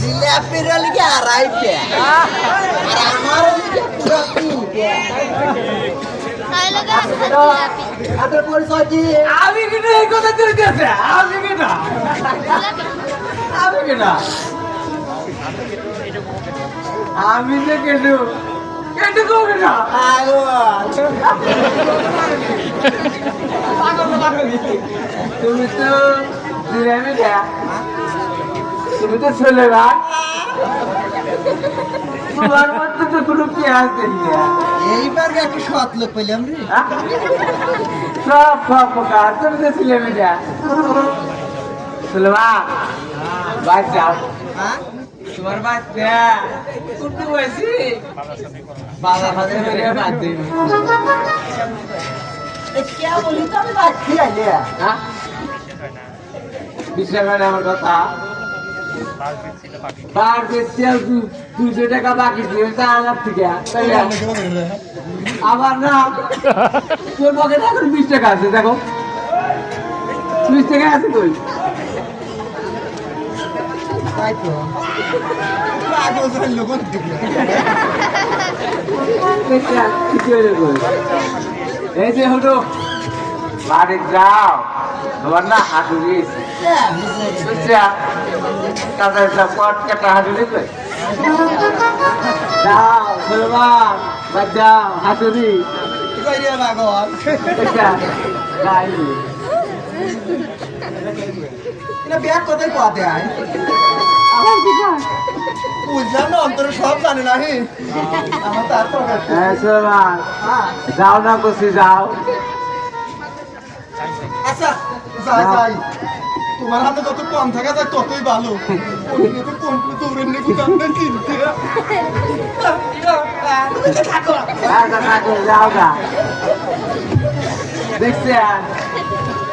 জিলাপির হলো গিয়া আড়াই আমার হলো গিয়া পুরো তিন আমি কিন্তু এই কথা গেছে আমি কিনা আমি কিনা আমি যে কেটু আগো তুমি তো দেয়া তুমি তো ছেলে না তোমার মধ্যে তো কোনো পেঁয়াজ দেখি না এইবার একটু সৎ লোক পেলাম রে সব সব প্রকার তুমি তো ছেলে মেয়েটা হ্যাঁ তোমার বাচ্চা। কুটু বাবা ফাদে বাদ আইলে। হ্যাঁ? আমার কথা? বার বেশি দুশো টাকা বাকি দিয়ে থেকে। আবার না তোর পকেটে এখন বিশ টাকা আছে দেখো। বিশ টাকা আছে কই? তাই তো আগো ধরে লোক? এই যে হলো বাড়ি যাও তোমার না হাতুড়ি বুঝছা তাদের কট হাতুড়ি যাও এটা ব্যাগ কোথায় পাতে আয় আমার দিকা বুঝলাম না অন্তর সব জানে না হে আমার তার তো হ্যাঁ হ্যাঁ যাও না কুসি যাও। আচ্ছা যাই যাই। তোমার হাতে যত কম থাকা যায় ততই ভালো। দৌড়ের থাকো আচ্ছা থাকো যাও গা দেখছেন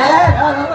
Eğer